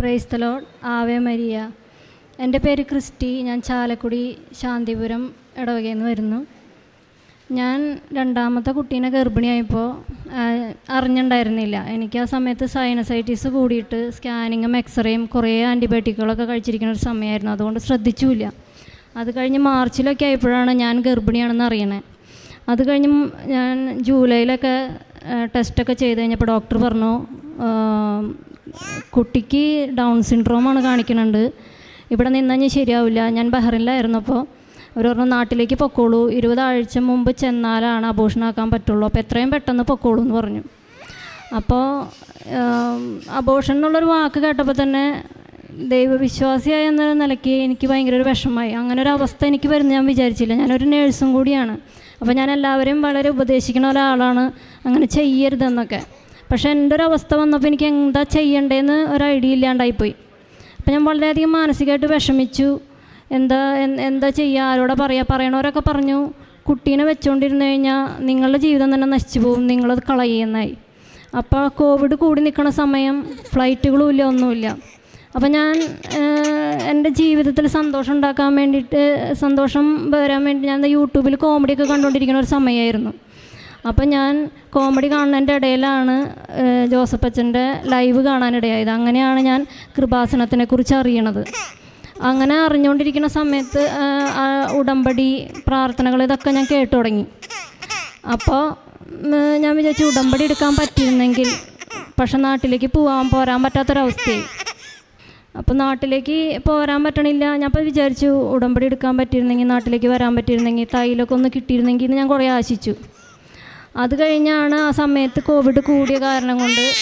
പ്രൈസ്തലോ Ave Maria എന്റെ പേര് ക്രിസ്റ്റി. ഞാൻ ചാലക്കുടി ശാന്തിപുരം ഇടവകയിൽ നിന്ന് വരുന്നു. ഞാൻ രണ്ടാമത്തെ കുട്ടീനെ ഗർഭിണിയായപ്പോൾ അറിഞ്ഞിട്ടുണ്ടായിരുന്നില്ല എനിക്ക് ആ സമയത്ത് സൈനസൈറ്റിസ് കൂടിയിട്ട് സ്കാനിങ്ങും എക്സ്റേയും കുറേ ആന്റിബയോട്ടിക്കുകളൊക്കെ കഴിച്ചിരിക്കുന്ന ഒരു സമയമായിരുന്നു. അതുകൊണ്ട് ശ്രദ്ധിച്ചില്ല. അത് കഴിഞ്ഞ് മാർച്ചിലൊക്കെ ആയപ്പോഴാണ് ഞാൻ ഗർഭിണിയാണെന്ന് അറിയണേ. അത് കഴിഞ്ഞ് ഞാൻ ജൂലൈയിലൊക്കെ ടെസ്റ്റൊക്കെ ചെയ്ത് കഴിഞ്ഞപ്പോൾ ഡോക്ടർ പറഞ്ഞു കുട്ടിക്ക് ഡൗൺ സിൻഡ്രോമാണ് കാണിക്കുന്നുണ്ട് ഇവിടെ നിന്നാൽ ഞാൻ ശരിയാവില്ല. ഞാൻ ബഹ്റിനിലായിരുന്നപ്പോൾ അവർ പറഞ്ഞു നാട്ടിലേക്ക് പൊക്കോളൂ. ഇരുപതാഴ്ച മുമ്പ് ചെന്നാലാണ് അബോഷനാക്കാൻ പറ്റുള്ളൂ. അപ്പോൾ എത്രയും പെട്ടെന്ന് പൊക്കോളൂ എന്ന് പറഞ്ഞു. അപ്പോൾ അബോഷൻ എന്നുള്ളൊരു വാക്ക് കേട്ടപ്പോൾ തന്നെ ദൈവവിശ്വാസിയായ എന്ന നിലയ്ക്ക് എനിക്ക് ഭയങ്കര ഒരു വിഷമമായി. അങ്ങനെ ഒരു അവസ്ഥ എനിക്ക് വരുന്ന ഞാൻ വിചാരിച്ചില്ല. ഞാനൊരു നേഴ്സും കൂടിയാണ്. അപ്പോൾ ഞാൻ എല്ലാവരെയും വളരെ ഉപദേശിക്കുന്ന ഒരാളാണ്. അങ്ങനെ ചെയ്യരുതെന്നൊക്കെ. പക്ഷേ എന്റെ ഒരു അവസ്ഥ വന്നപ്പോൾ എനിക്ക് എന്താ ചെയ്യണ്ടേന്ന് ഒരു ഐഡിയ ഇല്ലാണ്ടായിപ്പോയി. അപ്പം ഞാൻ വളരെയധികം മാനസികമായിട്ട് വിഷമിച്ചു. എന്താ എന്താ ചെയ്യുക ആരോടെ പറയുക പറയണവരൊക്കെ പറഞ്ഞു കുട്ടീനെ വെച്ചുകൊണ്ടിരുന്നു കഴിഞ്ഞാൽ നിങ്ങളുടെ ജീവിതം തന്നെ നശിച്ചു പോകും. നിങ്ങളത് കളയുന്നതായി അപ്പോൾ കോവിഡ് കൂടി നിൽക്കുന്ന സമയം ഫ്ലൈറ്റുകളും ഇല്ല ഒന്നുമില്ല. അപ്പോൾ ഞാൻ എന്റെ ജീവിതത്തിൽ സന്തോഷം ഉണ്ടാക്കാൻ വേണ്ടിയിട്ട് സന്തോഷം വരാൻ വേണ്ടി ഞാൻ യൂട്യൂബിൽ കോമഡിയൊക്കെ കണ്ടുകൊണ്ടിരിക്കുന്ന ഒരു സമയമായിരുന്നു അപ്പം ഞാൻ കോമഡി കാണുന്നതിന്റെ ഇടയിലാണ് ജോസഫ് അച്ഛന്റെ ലൈവ് കാണാനിടയായത്. അങ്ങനെയാണ് ഞാൻ കൃപാസനത്തിനെ കുറിച്ച് അറിയണത്. അങ്ങനെ അറിഞ്ഞുകൊണ്ടിരിക്കുന്ന സമയത്ത് ഉടമ്പടി പ്രാർത്ഥനകൾ ഇതൊക്കെ ഞാൻ കേട്ടു തുടങ്ങി. അപ്പോൾ ഞാൻ വിചാരിച്ചു ഉടമ്പടി എടുക്കാൻ പറ്റിയിരുന്നെങ്കിൽ പക്ഷെ നാട്ടിലേക്ക് പോകാൻ പോരാൻ പറ്റാത്തൊരവസ്ഥയായി. അപ്പോൾ നാട്ടിലേക്ക് പോരാൻ പറ്റണില്ല. ഞാൻ അപ്പോൾ വിചാരിച്ചു ഉടമ്പടി എടുക്കാൻ പറ്റിയിരുന്നെങ്കിൽ നാട്ടിലേക്ക് വരാൻ പറ്റിയിരുന്നെങ്കിൽ തൈലൊക്കെ ഒന്ന് കിട്ടിയിരുന്നെങ്കിൽ എന്ന് ഞാൻ കുറേ ആശിച്ചു. അത് കഴിഞ്ഞാണ് ആ സമയത്ത് കോവിഡ് കൂടിയ കാരണം കൊണ്ട്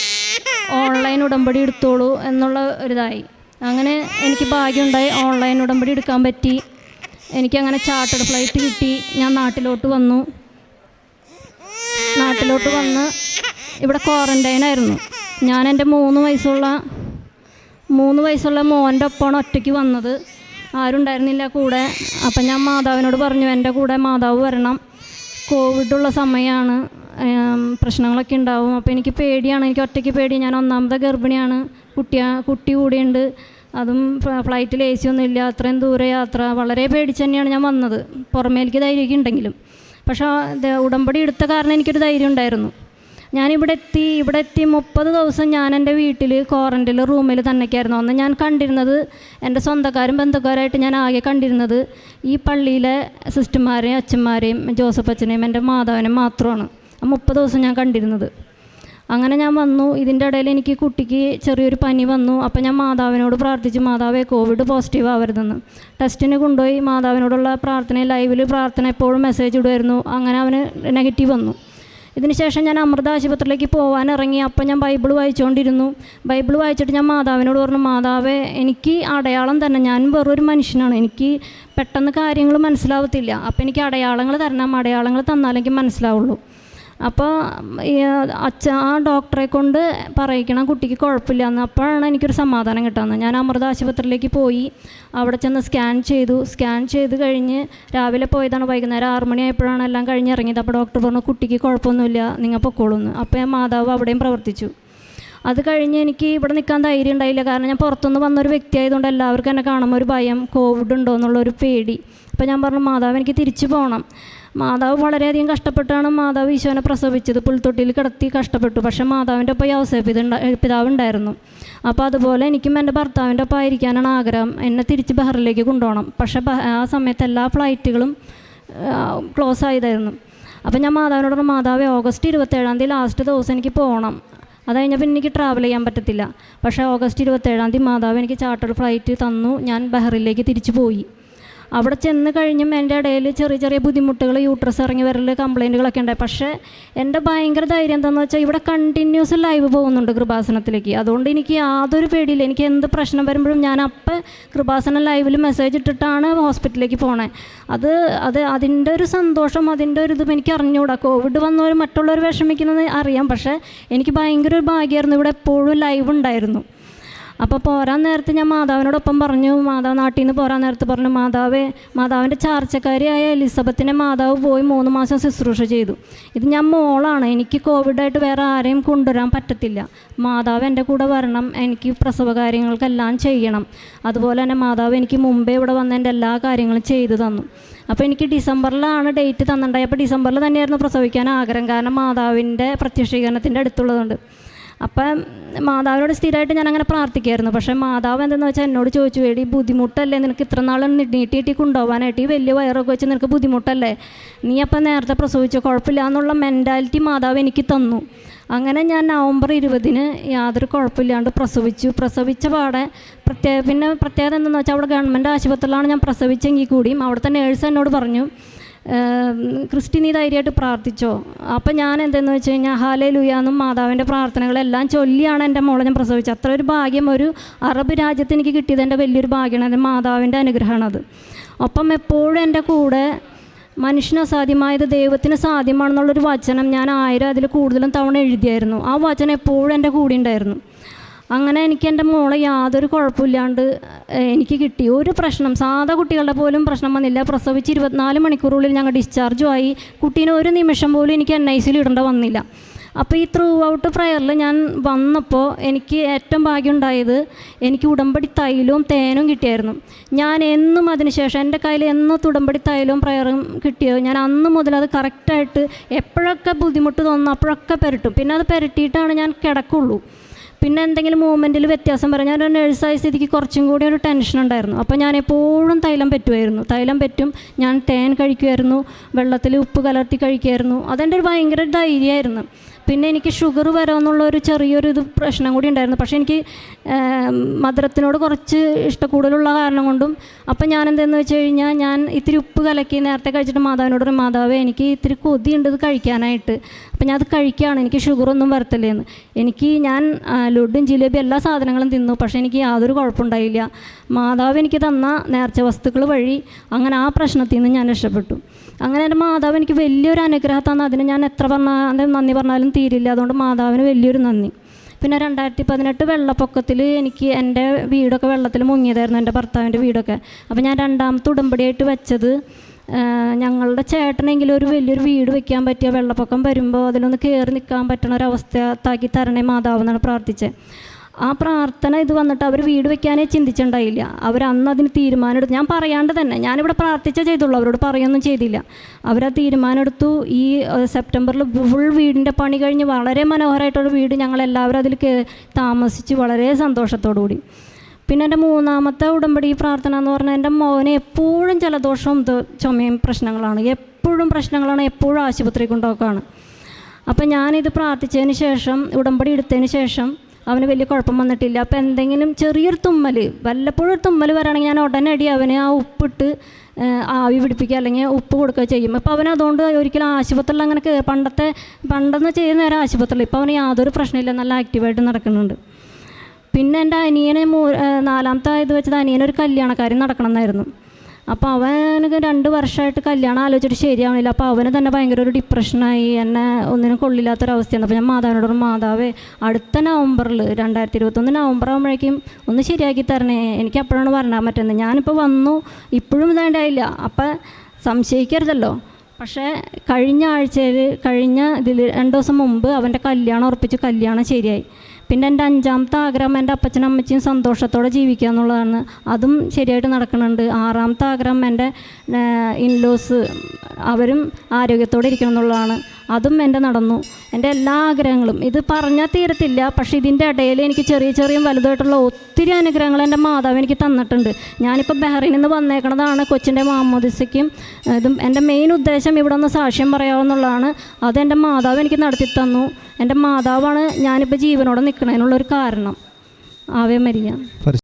ഓൺലൈൻ ഉടമ്പടി എടുത്തോളൂ എന്നുള്ള ഒരിതായി. അങ്ങനെ എനിക്ക് ഭാഗ്യമുണ്ടായി ഓൺലൈൻ ഉടമ്പടി എടുക്കാൻ പറ്റി. എനിക്കങ്ങനെ ചാർട്ടേഡ് ഫ്ലൈറ്റ് കിട്ടി. ഞാൻ നാട്ടിലോട്ട് വന്നു. നാട്ടിലോട്ട് വന്ന് ഇവിടെ ക്വാറന്റൈൻ ആയിരുന്നു. ഞാൻ എന്റെ മൂന്ന് വയസ്സുള്ള മൂന്ന് വയസ്സുള്ള മോന്റെ ഒപ്പമാണ് ഒറ്റയ്ക്ക് വന്നത്. ആരും ഉണ്ടായിരുന്നില്ല കൂടെ. അപ്പം ഞാൻ മാതാവിനോട് പറഞ്ഞു എന്റെ കൂടെ മാതാവ് വരണം. കോവിഡുള്ള സമയമാണ് പ്രശ്നങ്ങളൊക്കെ ഉണ്ടാവും. അപ്പോൾ എനിക്ക് പേടിയാണ് എനിക്ക് ഒറ്റയ്ക്ക് പേടി. ഞാൻ ഒന്നാമത്തെ ഗർഭിണിയാണ്. കുട്ടിയ കുട്ടി കൂടിയുണ്ട്. അതും ഫ്ല- ഫ്ലൈറ്റിൽ എ സി ഒന്നും ഇല്ല അത്രയും ദൂരെ യാത്ര. വളരെ പേടിച്ച് തന്നെയാണ് ഞാൻ വന്നത്. പുറമേലേക്ക് ധൈര്യമൊക്കെ ഉണ്ടെങ്കിലും. പക്ഷേ ഉടമ്പടി എടുത്ത കാരണം എനിക്കൊരു ധൈര്യം ഉണ്ടായിരുന്നു. ഞാനിവിടെ എത്തി ഇവിടെ എത്തി മുപ്പത് ദിവസം ഞാൻ എന്റെ വീട്ടിൽ ക്വാറന്റൈനിൽ റൂമിൽ തന്നെയൊക്കെയായിരുന്നു. അന്ന് ഞാൻ കണ്ടിരുന്നത് എന്റെ സ്വന്തക്കാരും ബന്ധുക്കാരായിട്ട് ഞാൻ ആകെ കണ്ടിരുന്നത് ഈ പള്ളിയിലെ സിസ്റ്റർമാരെയും അച്ഛന്മാരെയും ജോസഫ് അച്ഛനെയും എന്റെ മാതാവിനെയും മാത്രമാണ്. മുപ്പത് ദിവസം ഞാൻ കണ്ടിരുന്നത്. അങ്ങനെ ഞാൻ വന്നു. ഇതിന്റെ ഇടയിൽ എനിക്ക് കുട്ടിക്ക് ചെറിയൊരു പനി വന്നു. അപ്പോൾ ഞാൻ മാതാവിനോട് പ്രാർത്ഥിച്ചു മാതാവേ കോവിഡ് പോസിറ്റീവ് ആവരുതെന്ന്. ടെസ്റ്റിന് കൊണ്ടുപോയി. മാതാവിനോടുള്ള പ്രാർത്ഥന ലൈവിൽ പ്രാർത്ഥന എപ്പോഴും മെസ്സേജ് ഇടുമായിരുന്നു. അങ്ങനെ അവന് നെഗറ്റീവ് വന്നു. ഇതിന് ശേഷം ഞാൻ അമൃത ആശുപത്രിയിലേക്ക് പോകാൻ ഇറങ്ങി. അപ്പം ഞാൻ ബൈബിൾ വായിച്ചുകൊണ്ടിരുന്നു ബൈബിൾ വായിച്ചിട്ട് ഞാൻ മാതാവിനോട് പറഞ്ഞു മാതാവേ എനിക്ക് അടയാളം തന്നെ. ഞാൻ വെറൊരു മനുഷ്യനാണ്. എനിക്ക് പെട്ടെന്ന് കാര്യങ്ങൾ മനസ്സിലാവത്തില്ല. അപ്പം എനിക്ക് അടയാളങ്ങൾ തരണം. അടയാളങ്ങൾ തന്നാലെങ്കിൽ മനസ്സിലാവുള്ളൂ. അപ്പോൾ അച്ഛ ആ ഡോക്ടറെ കൊണ്ട് പറയിക്കണം കുട്ടിക്ക് കുഴപ്പമില്ല എന്ന് അപ്പോഴാണ് എനിക്കൊരു സമാധാനം കിട്ടുന്നത്. ഞാൻ അമൃത ആശുപത്രിയിലേക്ക് പോയി അവിടെ ചെന്ന് സ്കാൻ ചെയ്തു. സ്കാൻ ചെയ്ത് കഴിഞ്ഞ് രാവിലെ പോയതാണ് വൈകുന്നേരം ആറ് മണിയായപ്പോഴാണ് എല്ലാം കഴിഞ്ഞ് ഇറങ്ങിയത്. അപ്പോൾ ഡോക്ടർ പറഞ്ഞു കുട്ടിക്ക് കുഴപ്പമൊന്നുമില്ല നിങ്ങൾ പൊക്കോളൂന്ന് അപ്പോൾ ഞാൻ മാതാവ് അവിടെയും പ്രവർത്തിച്ചു. അത് കഴിഞ്ഞ് എനിക്ക് ഇവിടെ നിൽക്കാൻ ധൈര്യം ഉണ്ടായില്ല. കാരണം ഞാൻ പുറത്തുനിന്ന് വന്നൊരു വ്യക്തി ആയതുകൊണ്ട് എല്ലാവർക്കും എന്നെ കാണുമ്പോൾ ഒരു ഭയം കോവിഡ് ഉണ്ടോ എന്നുള്ളൊരു പേടി. അപ്പോൾ ഞാൻ പറഞ്ഞു മാതാവ് എനിക്ക് തിരിച്ചു പോകണം. മാതാവ് വളരെയധികം കഷ്ടപ്പെട്ടാണ് മാതാവ് ഈശോനെ പ്രസവിച്ചത്. പുൽത്തൊട്ടിയിൽ കിടത്തി കഷ്ടപ്പെട്ടു. പക്ഷേ മാതാവിന്റെ ഒപ്പം യൗസേപ്പിതുണ്ട പിതാവ് ഉണ്ടായിരുന്നു. അപ്പോൾ അതുപോലെ എനിക്കും എന്റെ ഭർത്താവിന്റെ ഒപ്പം ആയിരിക്കാനാണ് ആഗ്രഹം. എന്നെ തിരിച്ച് ബഹറിലേക്ക് കൊണ്ടുപോകണം. പക്ഷേ ആ സമയത്ത് എല്ലാ ഫ്ലൈറ്റുകളും ക്ലോസ് ആയതായിരുന്നു. അപ്പോൾ ഞാൻ മാതാവിനോട് പറഞ്ഞു മാതാവ് ഓഗസ്റ്റ് ഇരുപത്തേഴാം തീയതി ലാസ്റ്റ് ദിവസം എനിക്ക് പോകണം. അത് കഴിഞ്ഞപ്പോൾ എനിക്ക് ട്രാവൽ ചെയ്യാൻ പറ്റത്തില്ല. പക്ഷേ ഓഗസ്റ്റ് ഇരുപത്തേഴാം തീയതി മാതാവ് എനിക്ക് ചാർട്ടർ ഫ്ലൈറ്റ് തന്നു. ഞാൻ ബഹറിലേക്ക് തിരിച്ചു പോയി. അവിടെ ചെന്ന് കഴിഞ്ഞും എന്റെ ഇടയിൽ ചെറിയ ചെറിയ ബുദ്ധിമുട്ടുകൾ യൂട്രസ് ഇറങ്ങി വരൽ കംപ്ലൈന്റുകളൊക്കെ ഉണ്ടായി. പക്ഷേ എന്റെ ഭയങ്കര ധൈര്യം എന്താണെന്ന് വെച്ചാൽ ഇവിടെ കണ്ടിന്യൂസ് ലൈവ് പോകുന്നുണ്ട് കൃപാസനത്തിലേക്ക്. അതുകൊണ്ട് എനിക്ക് യാതൊരു പേടിയില്ല. എനിക്ക് എന്ത് പ്രശ്നം വരുമ്പോഴും ഞാൻ അപ്പം കൃപാസനം ലൈവിൽ മെസ്സേജ് ഇട്ടിട്ടാണ് ഹോസ്പിറ്റലിലേക്ക് പോണേ. അത് അത് അതിന്റെ ഒരു സന്തോഷം അതിന്റെ ഒരു ഇതും എനിക്ക് അറിഞ്ഞുകൂടാ കോവിഡ് വന്നവർ മറ്റുള്ളവർ വിഷമിക്കുന്നത് അറിയാം. പക്ഷേ എനിക്ക് ഭയങ്കര ഒരു ഭാഗ്യമായിരുന്നു. ഇവിടെ എപ്പോഴും ലൈവ് ഉണ്ടായിരുന്നു. അപ്പോൾ പോരാൻ നേരത്ത് ഞാൻ മാതാവിനോടൊപ്പം പറഞ്ഞു മാതാവ് നാട്ടിൽ നിന്ന് പോരാൻ നേരത്ത് പറഞ്ഞു മാതാവേ മാതാവിന്റെ ചാർച്ചക്കാരിയായ എലിസബത്തിനെ മാതാവ് പോയി മൂന്ന് മാസം ശുശ്രൂഷ ചെയ്തു. ഇത് ഞാൻ മോളാണ് എനിക്ക് കോവിഡായിട്ട് വേറെ ആരെയും കൊണ്ടുവരാൻ പറ്റത്തില്ല. മാതാവ് എന്റെ കൂടെ വരണം എനിക്ക് പ്രസവ കാര്യങ്ങൾക്കെല്ലാം ചെയ്യണം. അതുപോലെ തന്നെ മാതാവ് എനിക്ക് മുമ്പേ ഇവിടെ വന്ന എന്റെ എല്ലാ കാര്യങ്ങളും ചെയ്തു തന്നു. അപ്പോൾ എനിക്ക് ഡിസംബറിലാണ് ഡേറ്റ് തന്നിട്ടുണ്ടായി അപ്പോൾ ഡിസംബറിൽ തന്നെയായിരുന്നു പ്രസവിക്കാൻ ആഗ്രഹം. കാരണം മാതാവിന്റെ പ്രത്യക്ഷീകരണത്തിന്റെ അടുത്തുള്ളതുകൊണ്ട്. അപ്പം മാതാവിനോട് സ്ഥിരമായിട്ട് ഞാൻ അങ്ങനെ പ്രാർത്ഥിക്കുമായിരുന്നു പക്ഷേ മാതാവ് എന്തെന്ന് വെച്ചാൽ എന്നോട് ചോദിച്ചു വേടി ബുദ്ധിമുട്ടല്ലേ? നിനക്ക് ഇത്ര നാളും നീട്ടി നീട്ടി കൊണ്ടുപോകാനായിട്ട് ഈ വലിയ വയറൊക്കെ വെച്ച് നിനക്ക് ബുദ്ധിമുട്ടല്ലേ? നീ അപ്പം നേരത്തെ പ്രസവിച്ചോ? കുഴപ്പമില്ല എന്നുള്ള മെന്റാലിറ്റി മാതാവ് എനിക്ക് തന്നു. അങ്ങനെ ഞാൻ നവംബർ ഇരുപതിന് യാതൊരു കുഴപ്പമില്ലാണ്ട് പ്രസവിച്ചു. പ്രസവിച്ച പാടെ പ്രത്യേക പിന്നെ പ്രത്യേകത എന്തെന്ന് വെച്ചാൽ അവിടെ ഗവൺമെന്റ് ആശുപത്രിയിലാണ് ഞാൻ പ്രസവിച്ചെങ്കിൽ കൂടിയും അവിടുത്തെ നേഴ്സ് എന്നോട് പറഞ്ഞു ഏം, ക്രിസ്റ്റി നീ ധൈര്യമായിട്ട് പ്രാർത്ഥിച്ചോ? അപ്പം ഞാൻ എന്തെന്ന് വെച്ച് കഴിഞ്ഞാൽ ഹാലേ ലുയാന്നും മാതാവിന്റെ പ്രാർത്ഥനകളെല്ലാം ചൊല്ലിയാണ് എന്റെ മോളെ ഞാൻ പ്രസവിച്ചത്. അത്ര ഒരു ഭാഗ്യം ഒരു അറബ് രാജ്യത്ത് എനിക്ക് കിട്ടിയത് എന്റെ വലിയൊരു ഭാഗ്യമാണ് എന്റെ മാതാവിന്റെ അനുഗ്രഹമാണത് അപ്പം എപ്പോഴും എന്റെ കൂടെ മനുഷ്യന് അസാധ്യമായത് ദൈവത്തിന് സാധ്യമാണെന്നുള്ളൊരു വചനം ഞാൻ ആയിരം അതിൽ കൂടുതലും തവണ എഴുതിയായിരുന്നു. ആ വചനം എപ്പോഴും എന്റെ കൂടെ ഉണ്ടായിരുന്നു. അങ്ങനെ എനിക്ക് എന്റെ മോളെ യാതൊരു കുഴപ്പമില്ലാണ്ട് എനിക്ക് കിട്ടി. ഒരു പ്രശ്നം സാധാ കുട്ടികളുടെ പോലും പ്രശ്നം വന്നില്ല. പ്രസവിച്ച് ഇരുപത്തിനാല് മണിക്കൂറുള്ളിൽ ഞങ്ങൾ ഡിസ്ചാർജും ആയി കുട്ടീനെ ഒരു നിമിഷം പോലും എനിക്ക് എൻ ഐ സിയിൽ ഇടേണ്ട വന്നില്ല. അപ്പോൾ ഈ ത്രൂ ഔട്ട് പ്രയറിൽ ഞാൻ വന്നപ്പോൾ എനിക്ക് ഏറ്റവും ഭാഗ്യം ഉണ്ടായത് എനിക്ക് ഉടമ്പടി തൈലവും തേനും കിട്ടിയായിരുന്നു. ഞാൻ എന്നും അതിനുശേഷം എന്റെ കയ്യിൽ എന്നും ഉടമ്പടി തൈലവും പ്രയറും കിട്ടിയോ ഞാൻ അന്ന് മുതൽ അത് കറക്റ്റായിട്ട് എപ്പോഴൊക്കെ ബുദ്ധിമുട്ട് തോന്നുന്നു അപ്പോഴൊക്കെ പെരട്ടും. പിന്നെ അത് പെരട്ടിയിട്ടാണ് ഞാൻ കിടക്കുള്ളൂ. പിന്നെ എന്തെങ്കിലും മൂവ്മെന്റിൽ വ്യത്യാസം പറഞ്ഞാൽ ഞാനൊരു നേഴ്സായ സ്ഥിതിക്ക് കുറച്ചും കൂടി ഒരു ടെൻഷൻ ഉണ്ടായിരുന്നു. അപ്പോൾ ഞാൻ എപ്പോഴും തൈലം പറ്റുമായിരുന്നു. തൈലം പറ്റും. ഞാൻ തേൻ കഴിക്കുമായിരുന്നു. വെള്ളത്തിൽ ഉപ്പ് കലർത്തി കഴിക്കുമായിരുന്നു. അതെന്റെ ഒരു ഭയങ്കര ധൈര്യമായിരുന്നു. പിന്നെ എനിക്ക് ഷുഗർ വരാമെന്നുള്ള ഒരു ചെറിയൊരു ഇത് പ്രശ്നം കൂടി ഉണ്ടായിരുന്നു. പക്ഷേ എനിക്ക് മധുരത്തിനോട് കുറച്ച് ഇഷ്ടക്കൂടുതലുള്ള കാരണം കൊണ്ടും അപ്പം ഞാൻ എന്തെന്ന് വെച്ച് കഴിഞ്ഞാൽ ഞാൻ ഇത്തിരി ഉപ്പ് കലക്കി നേരത്തെ കഴിച്ചിട്ട് മാതാവിനോട് പറയും മാതാവേ എനിക്ക് ഇത്തിരി കൊതിയുണ്ട് ഇത് കഴിക്കാനായിട്ട്. അപ്പം ഞാൻ അത് കഴിക്കുകയാണ് എനിക്ക് ഷുഗറൊന്നും വരത്തില്ലേന്ന്. എനിക്ക് ഞാൻ ലഡും ജിലേബി എല്ലാ സാധനങ്ങളും തിന്നു പക്ഷേ എനിക്ക് യാതൊരു കുഴപ്പമുണ്ടായില്ല. മാതാവ് എനിക്ക് തന്ന നേർച്ച വസ്തുക്കൾ വഴി അങ്ങനെ ആ പ്രശ്നത്തിൽ നിന്ന് ഞാൻ രക്ഷപ്പെട്ടു. അങ്ങനെ എന്റെ മാതാവ് എനിക്ക് വലിയൊരു അനുഗ്രഹം തന്ന. അതിന് ഞാൻ എത്ര പറഞ്ഞാലും നന്ദി പറഞ്ഞാലും തീരില്ല. അതുകൊണ്ട് മാതാവിന് വലിയൊരു നന്ദി. പിന്നെ രണ്ടായിരത്തി പതിനെട്ട് വെള്ളപ്പൊക്കത്തിൽ എനിക്ക് എന്റെ വീടൊക്കെ വെള്ളത്തിൽ മുങ്ങിയതായിരുന്നു എന്റെ ഭർത്താവിന്റെ വീടൊക്കെ. അപ്പോൾ ഞാൻ രണ്ടാമത്തെ ഉടമ്പടിയായിട്ട് വെച്ചത് ഞങ്ങളുടെ ചേട്ടനെങ്കിലും ഒരു വലിയൊരു വീട് വെക്കാൻ പറ്റിയ വെള്ളപ്പൊക്കം വരുമ്പോൾ അതിലൊന്ന് കയറി നിൽക്കാൻ പറ്റണ ഒരവസ്ഥയാക്കി തരണേ മാതാവ് എന്നാണ് പ്രാർത്ഥിച്ചത്. ആ പ്രാർത്ഥന ഇത് വന്നിട്ട് അവർ വീട് വെക്കാനേ ചിന്തിച്ചിട്ടുണ്ടായില്ല അവർ അന്ന് അതിന് തീരുമാനം എടുത്തു ഞാൻ പറയാണ്ട് തന്നെ ഞാനിവിടെ പ്രാർത്ഥിച്ച ചെയ്തുള്ളൂ അവരോട് പറയൊന്നും ചെയ്തില്ല. അവരാ തീരുമാനം എടുത്തു. ഈ സെപ്റ്റംബറിൽ ഫുൾ വീടിന്റെ പണി കഴിഞ്ഞ് വളരെ മനോഹരമായിട്ടൊരു വീട് ഞങ്ങളെല്ലാവരും അതിൽ താമസിച്ച് വളരെ സന്തോഷത്തോടു കൂടി പിന്നെ എന്റെ മൂന്നാമത്തെ ഉടമ്പടി പ്രാർത്ഥന എന്ന് പറഞ്ഞാൽ എന്റെ മോനെ എപ്പോഴും ജലദോഷവും ചുമയും പ്രശ്നങ്ങളാണ്. എപ്പോഴും പ്രശ്നങ്ങളാണ് എപ്പോഴും ആശുപത്രി കൊണ്ടുപോക്കാണ്. അപ്പം ഞാനിത് പ്രാർത്ഥിച്ചതിന് ശേഷം ഉടമ്പടി എടുത്തതിന് ശേഷം അവന് വലിയ കുഴപ്പം വന്നിട്ടില്ല. അപ്പോൾ എന്തെങ്കിലും ചെറിയൊരു തുമ്മൽ വല്ലപ്പോഴും ഒരു തുമ്മൽ വരാണെങ്കിൽ ഞാൻ ഉടനടി അവനെ ആ ഉപ്പിട്ട് ആവി പിടിപ്പിക്കുക അല്ലെങ്കിൽ ഉപ്പ് കൊടുക്കുക ചെയ്യും. അപ്പോൾ അവൻ അതുകൊണ്ട് ഒരിക്കലും ആശുപത്രിയിൽ അങ്ങനെ കയറി പണ്ടത്തെ പണ്ടെന്ന് ചെയ്യുന്ന നേരം ആശുപത്രിയിൽ ഇപ്പോൾ അവന് യാതൊരു പ്രശ്നമില്ല. നല്ല ആക്റ്റീവായിട്ട് നടക്കുന്നുണ്ട്. പിന്നെ എന്റെ അനിയനെ മൂ നാലാമത്തെ ഇത് വെച്ചത് അനിയനൊരു കല്യാണക്കാരി നടക്കണമെന്നായിരുന്നു. അപ്പോൾ അവനക്ക് രണ്ട് വർഷമായിട്ട് കല്യാണം ആലോചിച്ചിട്ട് ശരിയാവണില്ല. അപ്പോൾ അവന് തന്നെ ഭയങ്കര ഒരു ഡിപ്രഷനായി എന്നെ ഒന്നിനും കൊള്ളില്ലാത്തൊരവസ്ഥയാണ്. അപ്പോൾ ഞാൻ മാതാവിനോട് മാതാവേ അടുത്ത നവംബറിൽ രണ്ടായിരത്തി ഇരുപത്തൊന്ന് നവംബർ ആകുമ്പോഴേക്കും ഒന്ന് ശരിയാക്കി തരണേ. എനിക്ക് അപ്പോഴാണ് പറഞ്ഞാൽ പറ്റുന്നത്. ഞാനിപ്പോൾ വന്നു ഇപ്പോഴും ഇതാണ്ടായില്ല അപ്പം സംശയിക്കരുതല്ലോ. പക്ഷേ കഴിഞ്ഞ ആഴ്ചയിൽ കഴിഞ്ഞ ഇതിൽ രണ്ട് ദിവസം മുമ്പ് അവന്റെ കല്യാണം ഉറപ്പിച്ച് കല്യാണം ശരിയായി. പിന്നെ എന്റെ അഞ്ചാമത്തെ ആഗ്രഹം എന്റെ അപ്പച്ചനും അമ്മച്ചിയും സന്തോഷത്തോടെ ജീവിക്കുക എന്നുള്ളതാണ്. അതും ശരിയായിട്ട് നടക്കുന്നുണ്ട്. ആറാമത്തെ ആഗ്രഹം എന്റെ ഇൻലോസ് അവരും ആരോഗ്യത്തോടെ ഇരിക്കണം എന്നുള്ളതാണ്. അതും എന്റെ നടന്നു. എന്റെ എല്ലാ ആഗ്രഹങ്ങളും ഇത് പറഞ്ഞാൽ തീരത്തില്ല പക്ഷേ ഇതിന്റെ ഇടയിൽ എനിക്ക് ചെറിയ ചെറിയ വലുതായിട്ടുള്ള ഒത്തിരി അനുഗ്രഹങ്ങൾ എന്റെ മാതാവ് എനിക്ക് തന്നിട്ടുണ്ട്. ഞാനിപ്പോൾ ബഹ്റൈനിൽ നിന്ന് വന്നേക്കണതാണ് കൊച്ചിന്റെ മാമോദിസയ്ക്കും ഇതും എന്റെ മെയിൻ ഉദ്ദേശം ഇവിടെ ഒന്ന് സാക്ഷ്യം പറയാമെന്നുള്ളതാണ് അത് എന്റെ മാതാവ് എനിക്ക് നടത്തി തന്നു. എന്റെ മാതാവാണ് ഞാനിപ്പോൾ ജീവനോടെ നിൽക്കുന്നതിനുള്ളൊരു കാരണം. Ave Maria.